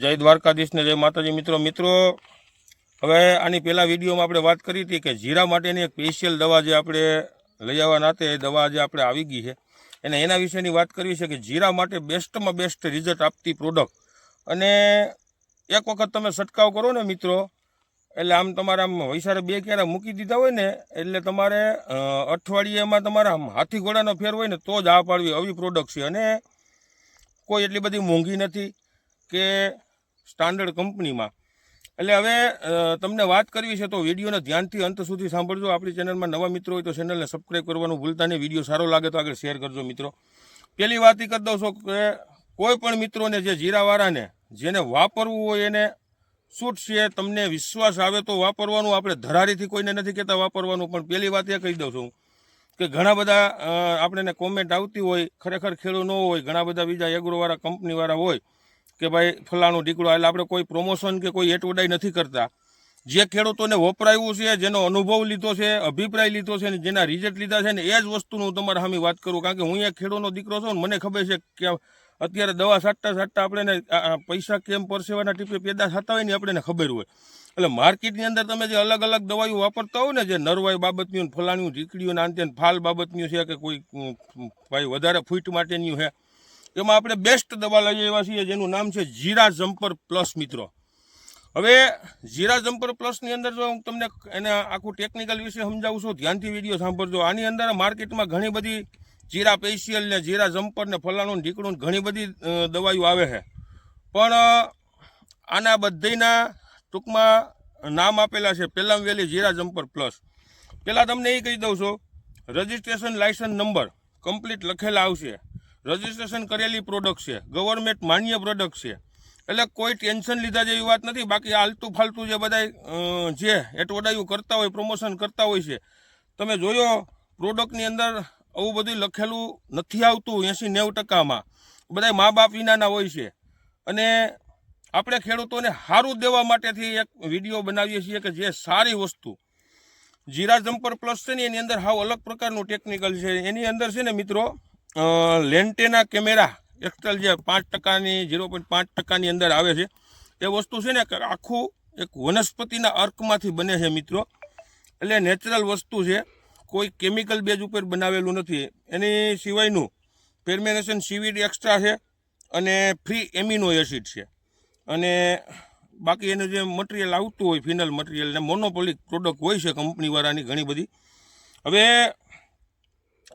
જય દ્વારકાધીશને જય માતાજી. મિત્રો મિત્રો, હવે આની પહેલા વિડીયોમાં આપણે વાત કરી હતી કે જીરા માટેની એક સ્પેશિયલ દવા જે આપણે લઈ આવવાના હતા, એ દવા જે આપણે આવી ગઈ છે. અને એના વિશેની વાત કરવી છે કે જીરા માટે બેસ્ટમાં બેસ્ટ રિઝલ્ટ આપતી પ્રોડક્ટ અને એક વખત તમે છંટકાવ કરો ને મિત્રો, એટલે આમ તમારે આમ વૈસારે બે ક્યારે મૂકી દીધા હોય ને, એટલે તમારે અઠવાડિયામાં તમારે હાથી ઘોડાનો ફેર હોય ને, તો જ આ પાડવી આવી પ્રોડક્ટ છે. અને કોઈ એટલી બધી મોંઘી નથી કે સ્ટાન્ડર્ડ કંપનીમાં. એટલે હવે તમને વાત કરવી છે તો વિડીયોને ધ્યાનથી અંત સુધી સાંભળજો. આપણી ચેનલમાં નવા મિત્રો હોય તો ચેનલને સબસ્ક્રાઈબ કરવાનું ભૂલતા નહીં. વીડિયો સારો લાગે તો આગળ શેર કરજો મિત્રો. પહેલી વાત એ કરી દઉં છું કે કોઈ પણ મિત્રોને જે જીરાવાળાને જેને વાપરવું હોય એને શૂટ છે તમને વિશ્વાસ આવે તો વાપરવાનું. આપણે ધરારીથી કોઈને નથી કહેતા વાપરવાનું, પણ પહેલી વાત એ કહી દઉં છું કે ઘણા બધા આપણે આપણને કોમેન્ટ આવતી હોય, ખરેખર ખેડૂત ન હોય, ઘણા બધા બીજા એગ્રોવાળા કંપનીવાળા હોય કે ભાઈ ફલાણું ઢીકડું એટલે આપણે કોઈ પ્રમોશન કે કોઈ એટવડાઈ નથી કરતા. જે ખેડૂતોને વપરાયું છે, જેનો અનુભવ લીધો છે, અભિપ્રાય લીધો છે ને જેના રિઝલ્ટ લીધા છે ને એ જ વસ્તુનું હું તમારા સામે વાત કરું, કારણ કે હું એક ખેડૂતનો દીકરો છું ને મને ખબર છે કે અત્યારે દવા છાંટતા છાંટતા આપણે પૈસા કેમ પરસેવાના ટીપે પેદા થતા હોય ને આપણને ખબર હોય. એટલે માર્કેટની અંદર તમે જે અલગ અલગ દવાઓ વાપરતા હોય ને જે નરવાઈ બાબતની ફલાણ્યું ઢીકડીયું ને આંતે ફાલ બાબતની છે કે કોઈ ભાઈ વધારે ફૂટ માટેની છે એમાં આપણે બેસ્ટ દવા લઈ આવ્યા છીએ, જેનું નામ છે જીરા જમ્પર પ્લસ મિત્રો. હવે જીરા જમ્પર પ્લસની અંદર જો હું તમને એને આખું ટેકનિકલ વિશે સમજાવું છું, ધ્યાનથી વીડિયો સાંભળજો. આની અંદર માર્કેટમાં ઘણી બધી જીરા પેશિયલ ને જીરા જમ્પર ને ફલાણું ઢીકણું ઘણી બધી દવાઈઓ આવે છે. પણ આના બધીના ટૂંકમાં નામ આપેલા છે પહેલાં વહેલી જીરા જમ્પર પ્લસ. પહેલાં તમને એ કહી દઉં છું રજિસ્ટ્રેશન લાયસન્સ નંબર કમ્પ્લીટ લખેલા આવશે. રજિસ્ટ્રેશન કરેલી પ્રોડક્ટ છે. ગવર્મેન્ટ માન્ય પ્રોડક્ટ છે. એટલે કોઈ ટેન્શન લીધા જેવી વાત નથી. બાકી આલતું ફાલતું જે બધા જે એટવડાયું કરતા હોય પ્રમોશન કરતા હોય છે, તમે જોયો પ્રોડક્ટની અંદર આવું બધું લખેલું નથી આવતું એંસી નેવું ટકામાં. બધા મા બાપ વિનાના હોય છે. અને આપણે ખેડૂતોને સારું દેવા માટેથી એક વીડિયો બનાવીએ છીએ કે જે સારી વસ્તુ. જીરા જમ્પર પ્લસ છે ને, એની અંદર હાવ અલગ પ્રકારનું ટેકનિકલ છે. એની અંદર છે ને મિત્રો લેન્ટેના કેમેરા એક્સટલ જે પાંચ ટકાની, ઝીરો પોઈન્ટ પાંચ ટકાની અંદર આવે છે. એ વસ્તુ છે ને કે આખું એક વનસ્પતિના અર્કમાંથી બને છે મિત્રો. એટલે નેચરલ વસ્તુ છે. કોઈ કેમિકલ બેઝ ઉપર બનાવેલું નથી. એની સિવાયનું ફેર્મેનેશન સીવીડ એક્સ્ટ્રા છે અને ફ્રી એમિનો એસિડ છે. અને બાકી એનું જે મટીરિયલ આવતું હોય, ફિનલ મટીરિયલ ને મોનોપોલિક પ્રોડક્ટ હોય છે કંપનીવાળાની ઘણી બધી. હવે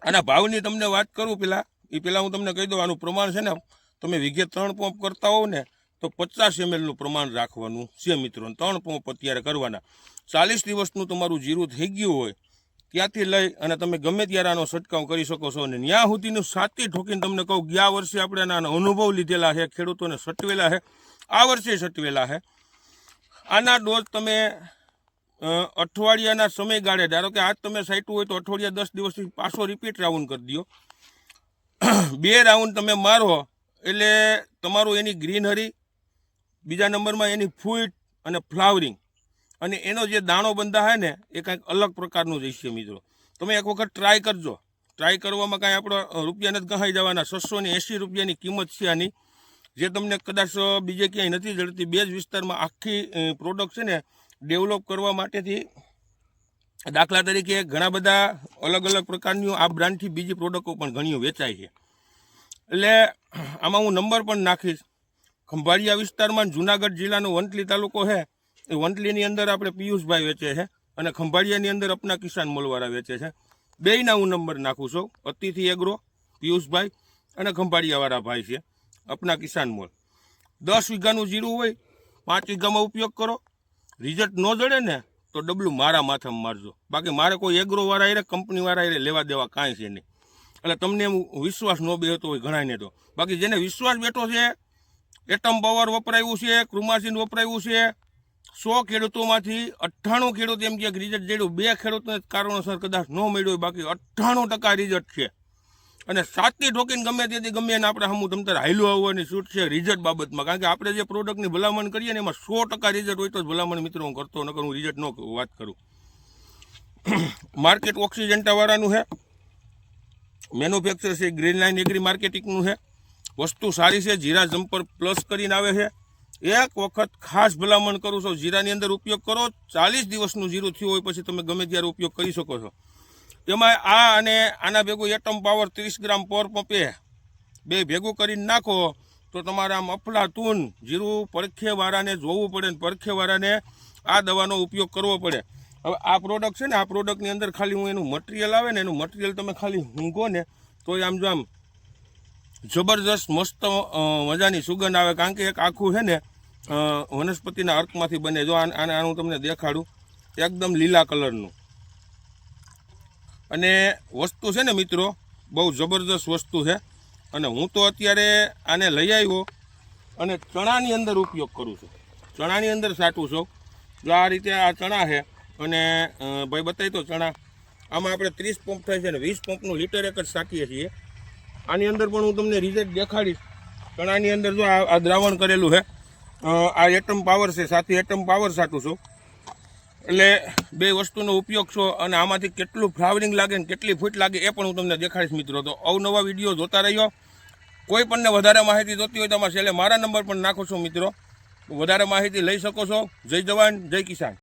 આના ભાવની તમને વાત કરું પેલા એ પહેલાં હું તમને કહી દઉં, આનું પ્રમાણ છે ને, તમે વીઘે ત્રણ પંપ કરતા હોવ ને, તો પચાસ એમએલનું પ્રમાણ રાખવાનું છે મિત્રો. ત્રણ પંપ અત્યારે કરવાના. ચાલીસ દિવસનું તમારું જીરું થઈ ગયું હોય, ત્યાંથી લઈ અને તમે ગમે ત્યારે આનો છંટકાવ કરી શકો છો. અને ત્યાં સુધીનું સાતી ઠોકીને તમને કહું, ગયા વર્ષે આપણે આના અનુભવ લીધેલા છે, ખેડૂતોને સટવેલા છે. આ વર્ષે સટવેલા છે. આના ડોઝ તમે અઠવાડિયાના સમયગાળે, ધારો કે આજ તમે સાઈટું હોય તો અઠવાડિયા દસ દિવસથી પાછો રિપીટ રાઉન્ડ કરી દો બે રાઉન્ડ તમે મારો, એટલે તમારું એની ગ્રીનહરી બીજા નંબરમાં એની ફૂટ અને ફ્લાવરિંગ અને એનો જે દાણો બંધા છે ને, એ કંઈક અલગ પ્રકારનું રહેશે મિત્રો. તમે એક વખત ટ્રાય કરજો. ટ્રાય કરવામાં કાંઈ આપણો રૂપિયા નથી ગહાઈ જવાના. છસો ને એંસી રૂપિયાની કિંમત છે આની. જે તમને કદાચ બીજે ક્યાંય નથી જડતી, બે જ વિસ્તારમાં આખી પ્રોડક્ટ છે ને ડેવલપ કરવા માટેથી દાખલા તરીકે ઘણા બધા અલગ અલગ પ્રકારની આ બ્રાન્ડથી બીજી પ્રોડક્ટો પણ ઘણીઓ વેચાય છે. એટલે આમાં હું નંબર પણ નાખીશ. ખંભાળિયા વિસ્તારમાં જુનાગઢ જિલ્લાનો વંટલી તાલુકો છે. એ વંટલીની અંદર આપણે પિયુષભાઈ વેચે છે અને ખંભાળિયાની અંદર અપના કિસાન મોલવાળા વેચે છે. બેયના હું નંબર નાખું છું. અતિથિ એગ્રો, પિયુષભાઈ અને ખંભાળિયાવાળા ભાઈ છે. અપના કિસાન મોલ. દસ વીઘાનું જીરું હોય, પાંચ વીઘામાં ઉપયોગ કરો. રિઝલ્ટ ન જડે ને, તો ડબલું મારા માથામાં મારજો. બાકી મારે કોઈ એગ્રોવાળા એ કંપનીવાળા એ લેવા દેવા કાંઈ છે નહીં. એટલે તમને એમ વિશ્વાસ ન બેહતો હોય ઘણાને તો. બાકી જેને વિશ્વાસ બેઠો છે એટમ પાવર વપરાયું છે ક્રુમાસીન વપરાયું છે, સો ખેડૂતોમાંથી અઠ્ઠાણું ખેડૂત એમ કે રિઝલ્ટ જેડું બે ખેડૂતને કારણોસર કદાચ ન મળ્યું હોય, બાકી અઠ્ઠાણું ટકા રિઝલ્ટ છે. અને સાચી ઠોકીને ગમે તેથી ગમે એને આપણે હમું તમ તારે હાઈલું આવવાની છૂટ છે રિઝલ્ટ બાબતમાં. કારણ કે આપણે જે પ્રોડક્ટની ભલામણ કરીએ ને એમાં સો ટકા રિઝલ્ટ હોય તો જ ભલામણ મિત્રો હું કરતો, નકર હું રિઝલ્ટ ન વાત કરું. માર્કેટ ઓક્સિજન્ટાવાળાનું છે મેન્યુફેક્ચર છે ગ્રીન લાઇન એગ્રી માર્કેટિંગનું છે વસ્તુ સારી છે, જીરા જમ્પર પ્લસ કરીને આવે છે. એક વખત ખાસ ભલામણ કરું છું, જીરાની અંદર ઉપયોગ કરો, ચાલીસ દિવસનું જીરું થયું હોય પછી તમે ગમે ત્યારે ઉપયોગ કરી શકો છો. એમાં આ અને આના ભેગું એટમ પાવર ત્રીસ ગ્રામ પર પંપે બે ભેગું કરીને નાખો, તો તમારા આમ અફલાતૂન જીરું, પરખેવાળાને જોવું પડે ને પરખેવાળાને આ દવાનો ઉપયોગ કરવો પડે. હવે આ પ્રોડક્ટ છે ને, આ પ્રોડક્ટની અંદર ખાલી હું એનું મટીરિયલ આવે ને, એનું મટીરિયલ તમે ખાલી ઊંઘો ને તો આમ જો આમ જબરજસ્ત મસ્ત મજાની સુગંધ આવે. કારણ કે એક આખું છે ને વનસ્પતિના અર્કમાંથી બને. જો આને આને હું તમને દેખાડું. એકદમ લીલા કલરનું. અને વસ્તુ છે ને મિત્રો, બહુ જબરજસ્ત વસ્તુ છે. અને હું તો અત્યારે આને લઈ આવ્યો અને ચણાની અંદર ઉપયોગ કરું છું. ચણાની અંદર સાટું છું. જો આ રીતે આ ચણા છે અને ભાઈ બતાવી તો ચણા. આમાં આપણે ત્રીસ પંપ થાય છે ને વીસ પંપનું લીટર એક જ સાટીએ છીએ. આની અંદર પણ હું તમને રિઝલ્ટ દેખાડીશ. ચણાની અંદર જો આ દ્રાવણ કરેલું છે. આ એટમ પાવર છે. સાથે એટમ પાવર સાટું છું. એટલે બે વસ્તુનો ઉપયોગ છો અને આમાંથી કેટલું ફ્લાવરિંગ લાગે ને કેટલી ફૂટ લાગે એ પણ હું તમને દેખાડીશ મિત્રો. તો અવનવા વીડિયો જોતા રહ્યો કોઈ પણને વધારે માહિતી જોતી હોય તો છેલ્લે મારા નંબર પણ નાખો છો મિત્રો. વધારે માહિતી લઈ શકો છો. જય જવાન, જય કિસાન.